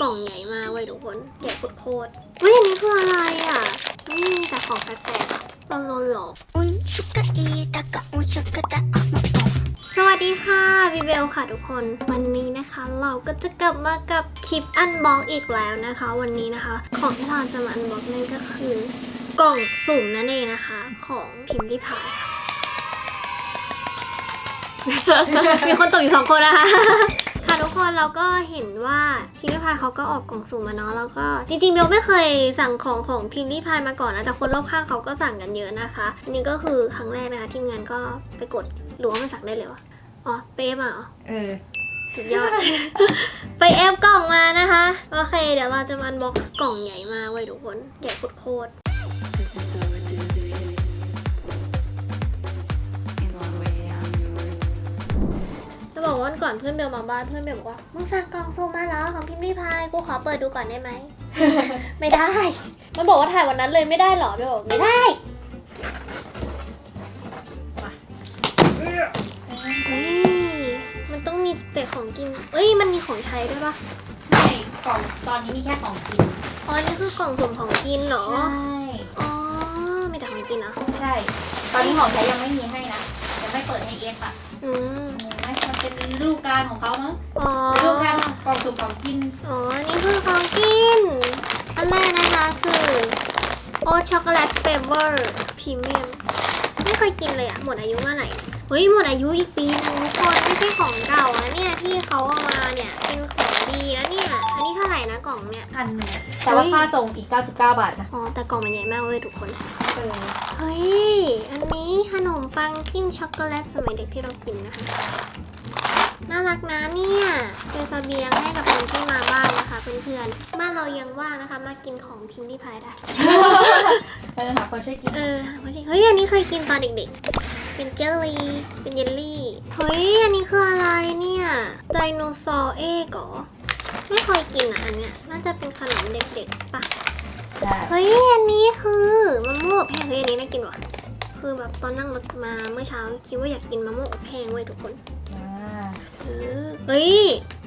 กล่องใหญ่มากเว้ยทุกคนใหญ่โคตรๆอุ้ยอันนี้คืออะไรอะนี่แต่ของแปลกๆเราตนโหลอกอุนชุกะอีตะกะอุนชุกะตะอะมะสวัสดีค่ะวิเบลค่ะทุกคน วันนี้นะคะ เราก็จะกลับมากับคลิปอันบล็อกอีกแล้วนะคะ วันนี้นะคะ ของที่เราจะมาอันบล็อกนั่นก็คือกล่องสุ่มนั่นเองนะคะ ของพิมพ์ริพายค่ะ มีคนตกอยู่สองคนนะคะ ค่ะทุกคนเราก็เห็นว่าพิมพ์ริพายเขาก็ออกกล่องสุ่มมาเนาะแล้วก็จริงๆเบลไม่เคยสั่งของของพิมพ์ริพายมาก่อนนะแต่คนรอบข้างเขาก็สั่งกันเยอะนะคะอันนี้ก็คือครั้งแรกนะคะทีมงานก็ไปกดหรือว่ามันสั่งได้เลยวะอ๋อเป๊ะมาเหรอเออสุดยอด ไปเอฟกล่องมานะคะ โอเค เดี๋ยวเราจะมาอันบ็อกกล่องใหญ่มากเว้ยทุกคนใหญ่โคตร บอกว่าวันก่อนเพื่อนเบลมาบ้านเพื่อนเบลบอกว่ามึงสั่งกล่องโซมาแล้วของพิมพ์ริพายกูขอเปิดดูก่อนได้ไหม ไม่ได้ มันบอกว่าถ่ายวันนั้นเลยไม่ได้เหรอเบลบอกไม่ได้เฮ้ยมันต้องมีแต่ของกิน เอ้ยมันมีของใช้ด้วยปะไม่กล่องตอนนี้มีแค่ของกินอ๋อนี่คือกล่องสุ่มของกินเหรอ ใช่อ๋อมีแต่ของกินนะ ใช่ ตอนนี้ของใช้ยังไม่มีให้นะยังไม่เปิดให้เอฟอะ อืมงงไหมมัน เป็นฤดูกาลของเขามั้งอ๋อฤดูกาลกล่องสุ่มของกินอ๋อ นี่คือของกิน อันแรกนะคะคือโอช็อกโกแลตเฟเวอร์พรีเมียมไม่เคยกินเลยอะหมดอายุเมื่อไหร่เฮ้ยหมดอายุอีกปีนึงทุกคนไม่ใช่ของเก่านะเนี่ยที่เขาเอามาเนี่ยเป็นของดีนะเนี่ยอันนี้เท่าไหร่นะกล่องเนี่ยพันหนึ่งแต่ว่าเฮ้ยค่าส่งอีก 99 บาทนะอ๋อแต่กล่องมันใหญ่มากเว้ยทุกคนเออเฮ้ยอันนี้ขนมปังทิมช็อกโกแลตสมัยเด็กที่เรากินนะคะ น่ารักนะเนี่ยเป็นเสบียงให้กับคนที่มาบ้านนะคะ เพื่อนๆ บ้านเรายังว่างนะคะ มากินของพิมพ์ริพายได้ เออหาคนช่วยกิน เออไม่ใช่เฮ้ย อันนี้เคยกินตอนเด็กๆ เป็นเจลลี่ เป็นเยลลี่ เฮ้ย อันนี้คืออะไรเนี่ย ไดโนเสาร์เอกเหรอ ไม่เคยกินอะอันเนี้ย น่าจะเป็นขนมเด็กๆปะได้เฮ้ย อันนี้คือมะม่วงอบแห้งเฮ้ยอันนี้น่ากินว่ะ คือแบบตอนนั่งรถมาเมื่อเช้าคิดว่าอยากกินมะม่วงอบแห้งเว้ยทุกคนอ่า เออเฮ้ย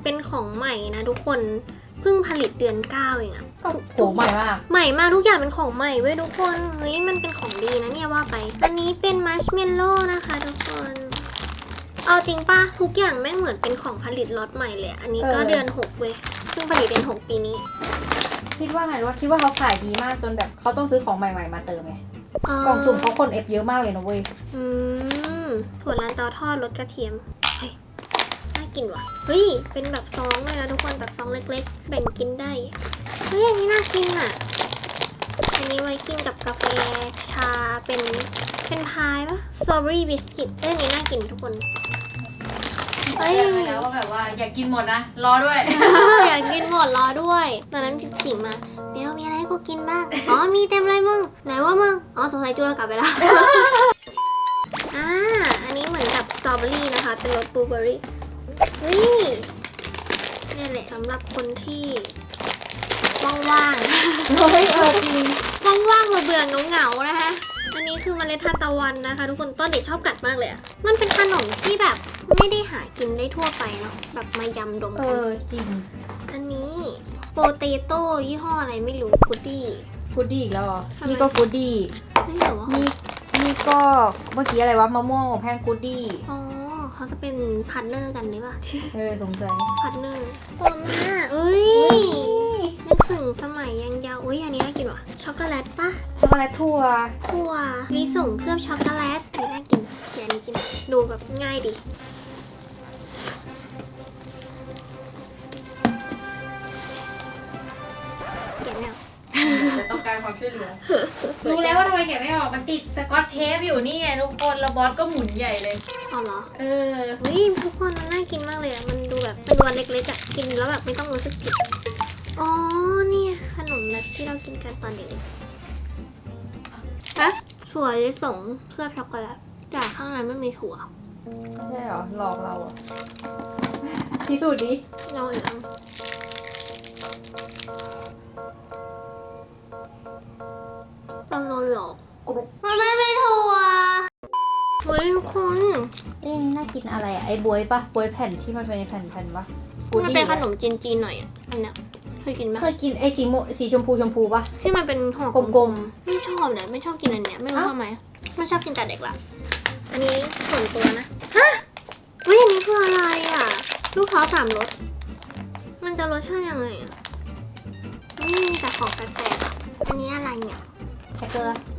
เป็นของใหม่นะทุกคนเพิ่งผลิตเดือนเก้าเองอะก็โหใหม่มาก ใหม่มากทุกอย่างเป็นของใหม่เว้ยทุกคน เฮ้ยมันเป็นของดีนะเนี่ยว่าไป อันนี้เป็นมัชเมลโล่นะคะทุกคน เอาจริงปะทุกอย่างแม่งเหมือนเป็นของผลิตล็อตใหม่เลยอะอันนี้ก็เออเดือนหกเว้ยเพิ่งผลิตเดือนหกปีนี้ คิดว่าไงว่าคิดว่าเขาขายดีมากจนแบบเขาต้องซื้อของใหม่ ๆ มาเติมไงอ๋อกล่องสุ่มเขาคนเอฟเยอะมากเลยนะเว้ย อืมถั่วลันเตาทอดรสกระเทียมเฮ้ยน่า กินว่ะ เฮ้ย เป็นแบบซองเลยนะทุกคนแบบซองเล็กๆ แบ่งกินได้ เฮ้ย อันนี้น่ากินอะ อันนี้ไว้กินกับกาแฟชาเป็นเป็นพายปะสตรอเบอรี่บิสกิตเอ้ยอันนี้น่ากินทุกคน เอ้ยแจ้งไปแล้วว่าแบบว่าอยากกินหมดนะ รอด้วย อยากกินหมดรอด้วยตอนนั้นพี่ขิงมาเบลมีอะไรให้กูกินบ้าง อ๋อ มีเต็มเลยมึง ไหนว่ามึง อ๋อ สงสัยจูเรากลับไปแล้ว อ่า อันนี้เหมือนกับสตรอเบอรี่นะคะ เป็นรสบลูเบอรี่ เฮ้ยนี่แหละสำหรับคนที่ว่างเฮ้ยเออจริงๆว่างๆเบื่อๆเหงาๆนะคะ อันนี้คือเมล็ดทานตะวันนะคะ ทุกคนตอนเด็กชอบกัดมากเลยอะมันเป็นขนมที่แบบไม่ได้หากินได้ทั่วไปเนาะแบบมายำดมเอกันอจริงอันนี้โปเตโต้ยี่ห้ออะไรไม่รู้กูดี้ฟูดดี้อีกแล้วเหรอทำไม นี่ก็ฟูดดี้ไม่เหรอนี่นี่ก็เมื่อกี้อะไรวะมะม่วงอบแห้งฟูดดี้อ๋อ เขาจะเป็นพาร์ทเนอร์กันหรือเปล่าเออสงสัยพาร์ทเนอร์โอมาเอ้ยนึกถึงสมัยยังยาวอุ้ยอันนี้น่ากินว่ะช็อกโกแลตปะช็อกโกแลตทั่วถั่วลิส่งเคลือบช็อกโกแลตนี่น่ากินเดี๋ยวอันนี้กินดูแบบง่ายดี การความช่วยเหลือ รู้แล้วว่าทำไมแกะไม่ออกมันติดสกอตเทปอยู่นี่ไงทุกคนแล้วบอสก็หมุนใหญ่เลย เอาเหรอเออเฮ้ยทุกคนมันน่ากินมากเลยอะมันดูแบบเป็นวันเล็กๆอะกินแล้วแบบไม่ต้องรู้สึกผิดอ๋อเนี่ยขนมแบบที่เรากินกันตอนเด็กๆฮะถั่วลิสงเคลือบช็อกโกแลตแต่ข้างในไม่มีถั่วไม่ใช่เหรอหลอกเราอะพิสูจน์ดิเราอีกอันต้อง มันไม่มีถั่วเฮ้ยทุกคนเอ๊ะน่ากินอะไรอะไอ้บวยปะบวยแผ่นที่มันเป็นแผ่นๆปะมันเป็นขนมจีนๆหน่อยอะอันเนี้ยเคยกินไหมเคยกินไอสีโมสีชมพูชมพูปะที่มันเป็นห่อกลมๆไม่ชอบเลยไม่ชอบกินอันเนี้ยไม่รู้อ้าว ทำไมไม่ชอบกินแต่เด็กละอันนี้ส่วนตัวนะฮะเฮ้ยอันนี้คืออะไรอะ ลูกท้อสามรสมันจะรสชาติยังไงอะนี่มีแต่ของแปลกๆอะอันนี้อะไรเนี่ยแคคเกอร์อืม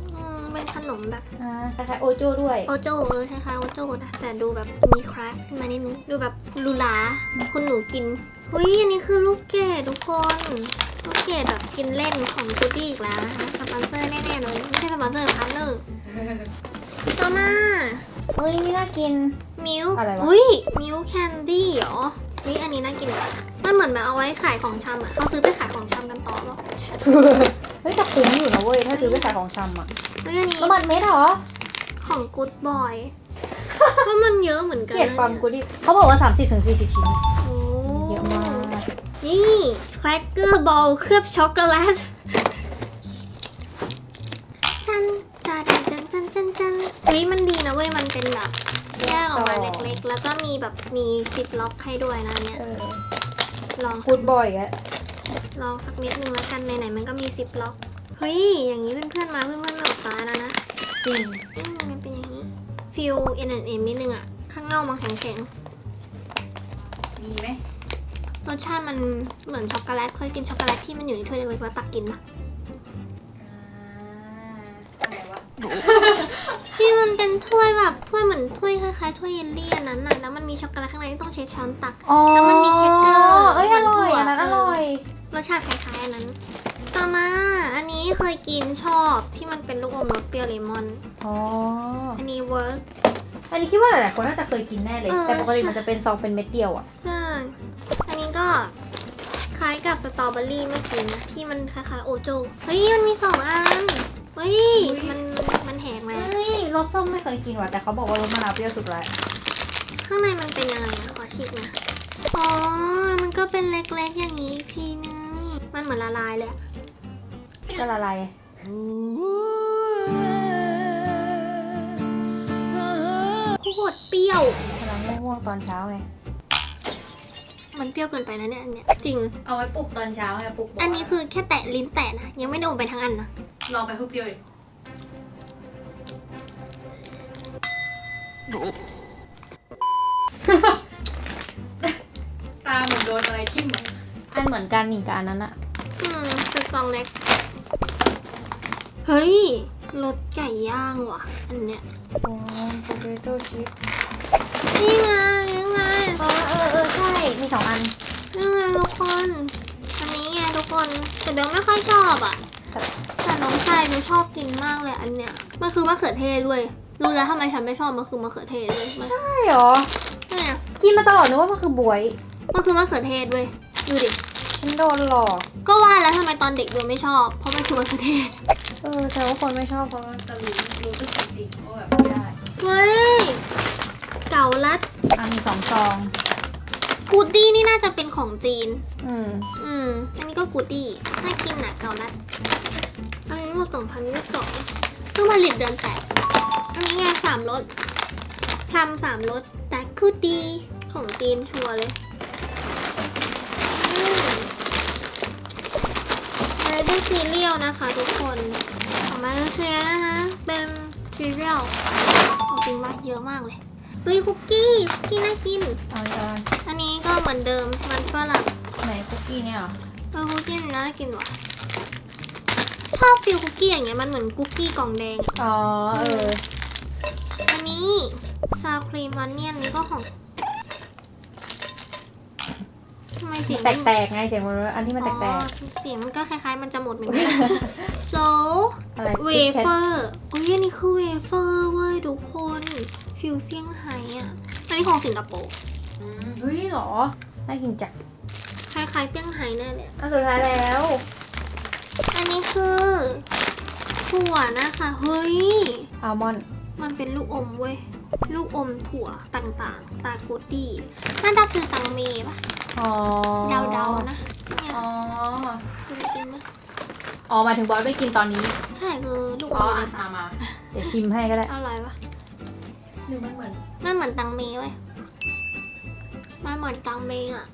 เป็นขนมแบบอ่าคล้ายๆโอโจด้วย โอโจเออคล้ายๆโอโจนะ แต่ดูแบบมีคลาสขึ้นมานิดนึง ดูแบบหรูหราคุณหนูกินเฮ้ยอันนี้คือลูกเกดทุกคนลูกเกดแบบกินเล่นของกูดี้อีกแล้วนะคะสปอนเซอร์แน่ๆเลยไม่ใช่สปอนเซอร์พาร์ทเนอร์ต่อมาเฮ้ยนี่น่ากิน มิลอะไรวะ อุ้ยมิลแคนดี้เหรอเฮ้ยอันนี้น่ากินว่ะมันเหมือนแบบเอาไว้ขายของชำอะเขาซื้อไปขายของชำกันต่อหรอ เฮ้ยแต่คุ้มอยู่นะเว้ยถ้าซื้อไปขายของชำอะเฮ้ยอันนี้น้ำมันเม็ดเหรอของกู๊ดบอยเพราะมันเยอะเหมือนกันเกลียดนะความนี่กูดิเขาบอกว่า30ถึง40ชิ้นโอ้เยอะมากนี่แครกเกอร์บอลเคลือบช็อกโกแลตจันจันจันจันจันจันเฮ้ยมันดีนะเว้ยมันเป็นแบบแยกออกมาเล็กๆ แล้วก็มีแบบมีฟิตล็อกให้ด้วยนะเนี่ยเออลองกูดบอยอะ ลองสักนิดนึงแล้วกันไหนๆมันก็มีซิปล็อกเฮ้ยอย่างนี้เพื่อนๆมาเพื่อนๆไม่ออกฟ้าแล้วนะจริงอืมมันเป็นอย่างนี้ฟิลเอ็นเอ็มนิดนึงอะข้างนอกมันแข็งๆมีไหมรสชาติมันเหมือนช็อกโกแลตเคยกินช็อกโกแลตที่มันอยู่ในถ้วยเล็กๆแล้วตักกินปะอะไรวะที่มันเป็นถ้วยแบบถ้วยเหมือนถ้วยคล้ายๆถ้วยเยลลี่อันนั้นน่ะแล้วมันมีช็อกโกแลตข้างในที่ต้องใช้ช้อนตักอ๋อแล้วมันมีแคคเกอร์เอ้ยเหมืออนร่อยถั่วอันนั้นอเออร่อย รสชาติคล้ายๆอันนั้น ต่อมาอันนี้เคยกินชอบที่มันเป็นลูกอมรสเปรี้ยวเลมอน อ๋อ อันนี้เวิร์ก อันนี้คิดว่าหลายๆคนน่าจะเคยกินแน่เลย เออแต่ปกติใช่ มันจะเป็นซองเป็นเม็ดเดียวอะ ใช่ อันนี้ก็คล้ายกับสตรอเบอรี่เมื่อกี้นะที่มันคล้ายๆโอโจเฮ้ยมันมีสองอัน เฮ้ยมันมันแหกมา เอ้ยรสส้มไม่เคยกินว่ะแต่เขาบอกว่ารสมะนาวเปรี้ยวสุดแล้วข้างในมันเป็นยังไงอะขอชิมนะ อ๋อ มันก็เป็นเล็กๆอย่างนี้อีกทีนึง มันเหมือนละลายเลยอะจะละลายโคตรเปรี้ยว กำลังง่วงๆตอนเช้าไง มันเปรี้ยวเกินไปนะเนี่ยอันเนี้ยจริง เอาไว้ปลุกตอนเช้าไงปลุกอันนี้คือแค่แตะลิ้นแตะนะ ยังไม่ได้อมไปทั้งอันนะ ลองไปทุบเดียวดิตาเหมือนโดนอะไรทิ่มอะ อันเหมือนกันนี่กับอันนั้นอะอืมเป็นซองเล็ก เฮ้ยรสไก่ย่างว่ะ อันเนี้ยโอ้โปเตโต้ชิพนี่ไงนี่ไงอ๋อเออเออใช่ มีสองอันนี่ไงทุกคนอันนี้ไงทุกคน แต่เดี๋ยวไม่ค่อยชอบอะ แต่น้องชายหนูชอบกินมากเลยอันเนี้ย มันคือมะเขือเทศด้วย รู้แล้วทำไมฉันไม่ชอบมันคือมะเขือเทศด้วยมันใช่เหรอ เนี่ยกินมาตลอดนึกว่ามันคือบวย มันคือมะเขือเทศด้วย ดูดิ ฉันโดนหลอก ก็ว่าแล้วทำไมตอนเด็กเบลไม่ชอบ เพราะมันคือมะเขือเทศเออแต่ว่าคนไม่ชอบเพราะว่าจะรู้รู้สึกจริงๆว่าแบบไม่ได้เฮ้ย เก่าลัด อะมีสองซอง กูดดี้นี่น่าจะเป็นของจีน อืม อืม อันนี้ก็กูดดี้ น่ากินนะเก่าลัด อันนี้หมดสองพันยี่สิบสองเพิ่งผลิตเดือนแปดอันนี้ไงสามรสทำสามรสแต่กูดดี้ของจีนชัวร์เลยอื มอันนี้เป็นซีเรียลนะคะทุกคนของมาเลเซียนะคะ เป็นซีเรียลเอาจริงว่าเยอะมากเลยเฮ้ยคุกกี้คุกกี้น่ากิน เอาอีกอันอันนี้ก็เหมือนเดิมมันฝรั่งไหนคุกกี้เนี่ยเหรอเออคุกกี้มันน่ากินว่ะชอบฟิลคุกกี้อย่างเงี้ยมันเหมือนคุกกี้กล่องแดงอะอ๋อเอออันนี้ซาวครีมออนเนียนนี่ก็ของ ทำไมเสียงแตกๆไงเสียงมันอันที่มันแตอ๋กอเสียงมันก็คล้ายๆ มันจะหมดเหมือนกันโซๆอะไรเวเฟอร์โอ้ยอันนี้คือเวเฟอร์เว้ยทุกคนฟิลเซี่ยงไฮ้อะ อันนี้ของสิงคโปร์เฮ้ยเหรอน่ากินจังคล้ายๆเซี่ยงไฮ้แน่เลย อันสุดท้ายแล้วอันนี้คือถั่วนะคะ เฮ้ย อัลมอนด์มันเป็นลูกอมเว้ย ลูกอมถั่วต่างๆ ตากูดดี้น่าจะคือตังเมปะอ๋อเดาๆนะเนี่ยอ๋อคุณกินไหมอ๋อหมายถึงบอสไม่กินตอนนี้ใช่คือลูกออ๋อมอะมามาเดี๋ยวชิมให้ก็ได้ อร่อยปะหรือมันเหมือนมันเหมือนตังเมเว้ยมันเหมือนตังเมอะ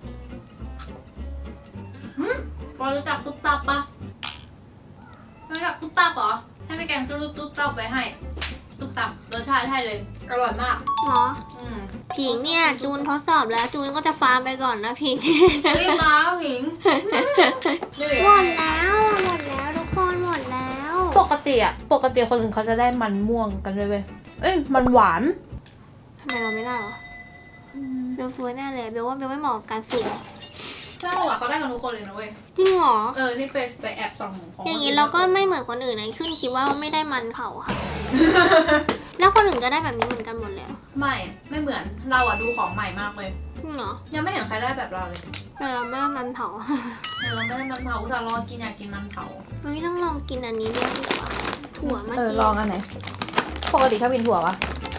บอลรู้จักตุ๊บตับปะรู้จักตุ๊บตับเหรอให้พี่แกงซื้อตุ๊บตับไปให้ ตุ๊บตับรสชาติให้เลย อร่อยมาก เหรอ อืมผิงเนี่ย จูนทดสอบแล้วจูนก็จะฟาร์มไปก่อนนะผิง รีบมาผิงหมดแล้วหมดแล้วทุกคนหมดแล้วปกติอะปกติคนอื่นเขาจะได้มันม่วงกันเลยเว้ยเอ้ยมันหวานทำไมเราไม่ได้หรอเบลซวยแน่เลยเบลว่าเบลไม่เหมาะกับการสุ่มใช่หวานเขาได้กันทุกคนเลยนะเว้ย จริงเหรอ เออ นี่ไปไปแอบส่องของอย่างนี้เราก็ไม่เหมือนคนอื่นนะขึ้นคิดว่าไม่ได้มันเผาค่ะ แล้วคนอื่นก็ได้แบบนี้เหมือนกันหมดแล้วไม่ ไม่เหมือน เราอะดูของใหม่มากเลย จริงเหรอยังไม่เห็นใครได้แบบเราเลยแต่เราไม่ได้มันเผาเออเราไม่ได้มันเผาอุตส่าห์รอกินอยากกินมันเผาเฮ้ยต้องลองกินอันนี้ด้วยดีกว่าถั่วเมื่อเออ กี้ลองอันไหน ปกติชอบกินถั่วปะ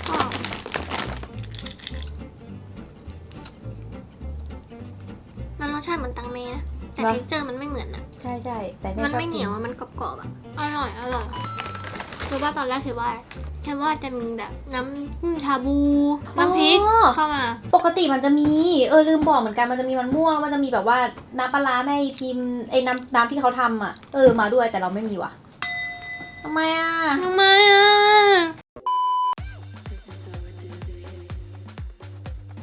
ก็มันรสชาติเหมือนตังเมนะแต่เท็กเจอร์มันไม่เหมือนอะ ใช่ใช่แต่มันไม่เหนียวอะมันกรอบๆอะอร่อย อร่อย คือว่าตอนแรกคิดว่าคิดว่าจะมีแบบน้ำชาบูน้ำพริกเข้ามา ปกติมันจะมี เออลืมบอกเหมือนกันมันจะมีมันม่วงมันจะมีแบบว่าน้ำปลาร้าแม่พิมพ์ไอ้น้ำน้ำที่เขาทำอะเออมาด้วยแต่เราไม่มีว่ะทำไมอะทำไมอะ This is how we do this.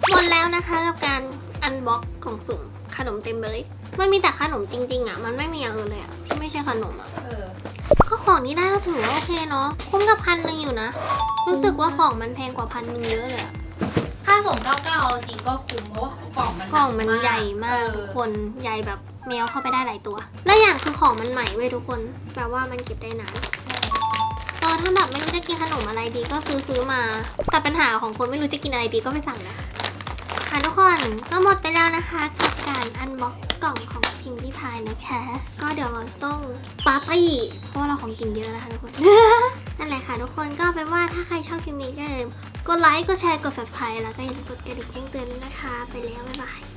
หมดแล้วนะคะกับการอันบ็อกของสุ่มขนมเต็มเลย มันมีแต่ขนมจริงๆอะ มันไม่มีอย่างอื่นเลยอะ ที่ไม่ใช่ขนมอะเออก็ ของนี้ได้ก็ถือว่าโอเคเนาะคุ้มกับพันหนึ่งอยู่นะ รู้สึกว่าของมันแพงกว่าพันหนึ่งเยอะเลยอะค่าส่ง99จริงก็คุ้มเพราะว่ากล่องมันกล่องมันใหญ่มากเอทุอกคนใหญ่แบบแมวเข้าไปได้หลายตัว และอย่างคือของมันใหม่เว้ยทุกคนแปลว่ามันเก็บได้นานเออถ้าแบบไม่รู้จะกินขนมอะไรดีก็ซื้อซื้อมา แต่ปัญหาของคนไม่รู้จะกินอะไรดีก็ไปสั่งนะค่ะทุกคนก็หมดไปแล้วนะคะกับการอันบ็อก กล่องของพิมพ์ที่พายนะคะ ก็เดี๋ยวเราต้องปาร์ตี้เพราะว่าเราของกินเยอะนะคะทุกคน นั่นแหละค่ะทุกคนก็เป็นว่าถ้าใครชอบคลิปนี้ก็อย่าลืมกดไลค์ กดแชร์ กด subscribe แล้วก็อย่าลืมกดกระดิ่งแจ้งเตือนด้วยนะคะ ไปแล้วบ๊ายบาย